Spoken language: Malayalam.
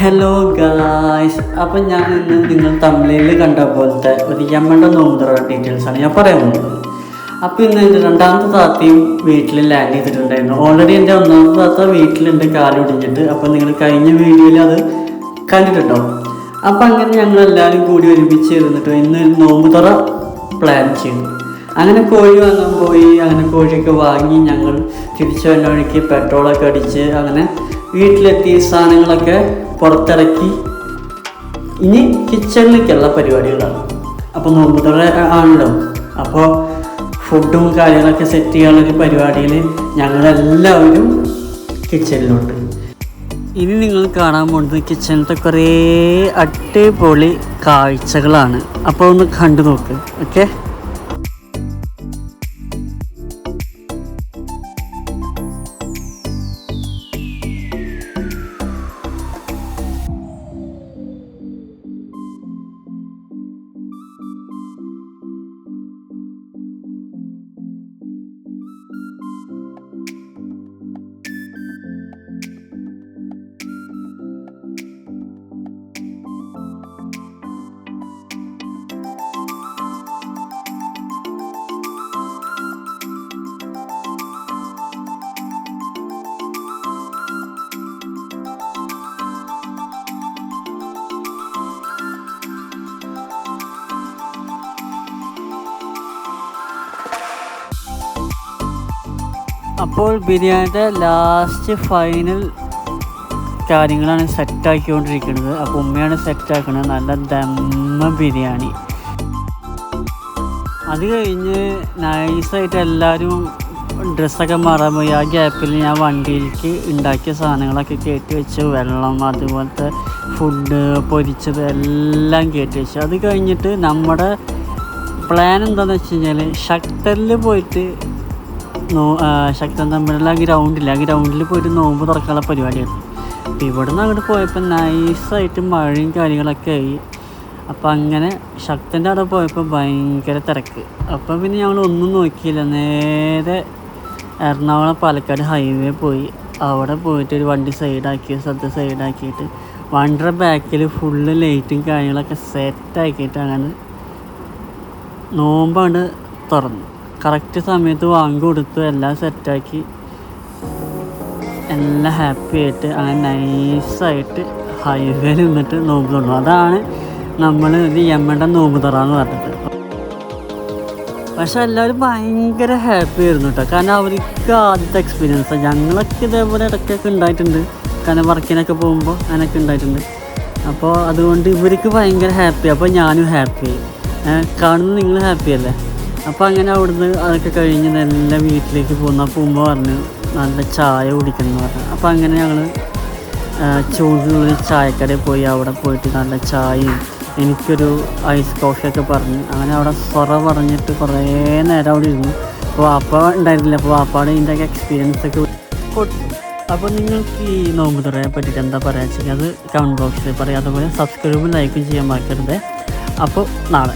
ഹലോ ഗായ്സ് അപ്പം ഞാൻ ഇന്ന് നിങ്ങൾ തമിഴിൽ കണ്ട പോലത്തെ ഒരു യമണ്ട ഡീറ്റെയിൽസ് ആണ് ഞാൻ പറയാൻ പോകുന്നത്. അപ്പോൾ ഇന്ന് എന്റെ രണ്ടാമത്തെ താത്തയും വീട്ടിൽ ലാൻഡ് ചെയ്തിട്ടുണ്ടായിരുന്നു. ഓൾറെഡി എന്റെ ഒന്നാമത്തെ താത്ത വീട്ടിലുണ്ട് കാൽ ഒടിഞ്ഞിട്ട്. അപ്പോൾ നിങ്ങൾ കഴിഞ്ഞ വീഡിയോയിൽ അത് കണ്ടിട്ടുണ്ടോ? അപ്പം അങ്ങനെ ഞങ്ങൾ എല്ലാവരും കൂടി ഒരുമിച്ച് ഇരുന്നിട്ട് ഇന്ന് ഒരു നോമ്പ് തുറ പ്ലാൻ ചെയ്തു. അങ്ങനെ കോഴി വാങ്ങാൻ പോയി അങ്ങനെ കോഴിയൊക്കെ വാങ്ങി ഞങ്ങൾ തിരിച്ചു വന്ന വഴിക്ക് പെട്രോളൊക്കെ അടിച്ച് അങ്ങനെ വീട്ടിലെത്തി സാധനങ്ങളൊക്കെ പുറത്തിറക്കി. ഇനി കിച്ചണിലേക്കുള്ള പരിപാടികളാണ്. അപ്പോൾ നോമ്പ് തുറ ആണല്ലോ. അപ്പോൾ ഫുഡും കാര്യങ്ങളൊക്കെ സെറ്റ് ചെയ്യാനുള്ളൊരു പരിപാടിയിൽ ഞങ്ങളെല്ലാവരും കിച്ചണിലുണ്ട് ഇനി നിങ്ങൾ കാണാൻ പോകുന്നത് കിച്ചണിലത്തെ കുറേ അടിപൊളി കാഴ്ചകളാണ്. അപ്പോൾ ഒന്ന് കണ്ടു നോക്ക് ഓക്കെ അപ്പോൾ ബിരിയാണിയുടെ ലാസ്റ്റ് ഫൈനൽ കാര്യങ്ങളാണ് സെറ്റാക്കിക്കൊണ്ടിരിക്കുന്നത് അപ്പോൾ ഉമ്മയാണ് സെറ്റാക്കുന്നത് നല്ല ദമ്മ ബിരിയാണി. അത് കഴിഞ്ഞ് നൈസായിട്ട് എല്ലാവരും ഡ്രസ്സൊക്കെ മാറാൻ പോയി. ആ ഗ്യാപ്പിൽ ഞാൻ വണ്ടിയിലേക്ക് ഉണ്ടാക്കിയ സാധനങ്ങളൊക്കെ കയറ്റി വെച്ച് വെള്ളം അതുപോലത്തെ ഫുഡ് പൊരിച്ചത് എല്ലാം കയറ്റി വെച്ചു. അത് കഴിഞ്ഞിട്ട് നമ്മുടെ പ്ലാൻ എന്താണെന്ന് വെച്ച് കഴിഞ്ഞാൽ ഷട്ടറിൽ പോയിട്ട് ശക്തൻ തമ്മിലുള്ള ഗ്രൗണ്ടില്ല ആ ഗ്രൗണ്ടിൽ പോയിട്ട് നോമ്പ് തുറക്കാനുള്ള പരിപാടിയായിരുന്നു. അപ്പോൾ ഇവിടെ നിന്ന് അങ്ങോട്ട് പോയപ്പോൾ നൈസായിട്ട് മഴയും കാര്യങ്ങളൊക്കെ ആയി. അപ്പോൾ അങ്ങനെ ശക്തന്റെ അവിടെ പോയപ്പോൾ ഭയങ്കര തിരക്ക്. അപ്പോൾ പിന്നെ ഞങ്ങൾ ഒന്നും നോക്കിയില്ല. നേരെ എറണാകുളം പാലക്കാട് ഹൈവേ പോയി. അവിടെ പോയിട്ട് ഒരു വണ്ടി സൈഡാക്കി സദ്യ സൈഡാക്കിയിട്ട് വണ്ടിയുടെ ബാക്കിൽ ഫുള്ള് ലൈറ്റും കാര്യങ്ങളൊക്കെ സെറ്റാക്കിയിട്ട് അങ്ങനെ നോമ്പാണ് തുറന്നു. കറക്റ്റ് സമയത്ത് വാങ്ങി കൊടുത്തു എല്ലാം സെറ്റാക്കി എല്ലാം ഹാപ്പി ആയിട്ട് അങ്ങനെ നൈസായിട്ട് ഹൈവേ നിന്നിട്ട് നോമ്പ് തുറന്നു. അതാണ് നമ്മൾ ഇത് യമണ്ട നോമ്പ് തറാന്ന് പറഞ്ഞിട്ട്. പക്ഷെ എല്ലാവരും ഭയങ്കര ഹാപ്പി ആയിരുന്നു കേട്ടോ കാരണം അവർക്ക് ആദ്യത്തെ എക്സ്പീരിയൻസ് ഞങ്ങളൊക്കെ ഇതേപോലെ ഇടയ്ക്കൊക്കെ ഉണ്ടായിട്ടുണ്ട്. കാരണം വർക്കിനൊക്കെ പോകുമ്പോൾ അങ്ങനെയൊക്കെ ഉണ്ടായിട്ടുണ്ട്. അപ്പോൾ അതുകൊണ്ട് ഇവർക്ക് ഭയങ്കര ഹാപ്പി അപ്പോൾ ഞാനും ഹാപ്പി കാണുന്നത് നിങ്ങൾ ഹാപ്പി അല്ലേ? അപ്പോൾ അങ്ങനെ അവിടുന്ന് അതൊക്കെ കഴിഞ്ഞ് നല്ല വീട്ടിലേക്ക് പോകുന്ന. പോകുമ്പോൾ പറഞ്ഞു നല്ല ചായ കുടിക്കണം എന്ന് പറഞ്ഞു. അപ്പോൾ അങ്ങനെ ഞങ്ങൾ ചൂടുള്ള ചായക്കടയിൽ പോയി. അവിടെ പോയിട്ട് നല്ല ചായയും എനിക്കൊരു ഐസ് കോഫിയൊക്കെ പറഞ്ഞു. അങ്ങനെ അവിടെ സൊറ പറഞ്ഞിട്ട് കുറേ നേരം അവിടെ ഇരുന്നു. അപ്പോൾ വാപ്പ ഉണ്ടായിരുന്നില്ല. അപ്പോൾ വാപ്പാടെ ഇതിന്റെയൊക്കെ എക്സ്പീരിയൻസ് ഒക്കെ അപ്പോൾ നിങ്ങൾക്ക് ഈ നോമ്പ് തുറയെ പറ്റിയിട്ട് എന്താ പറയുക വെച്ചാൽ അത് കമന്റ് ബോക്സിൽ പറയാം. അതുപോലെ സബ്സ്ക്രൈബും ലൈക്കും ചെയ്യാൻ മറക്കരുത്. അപ്പോൾ നാളെ.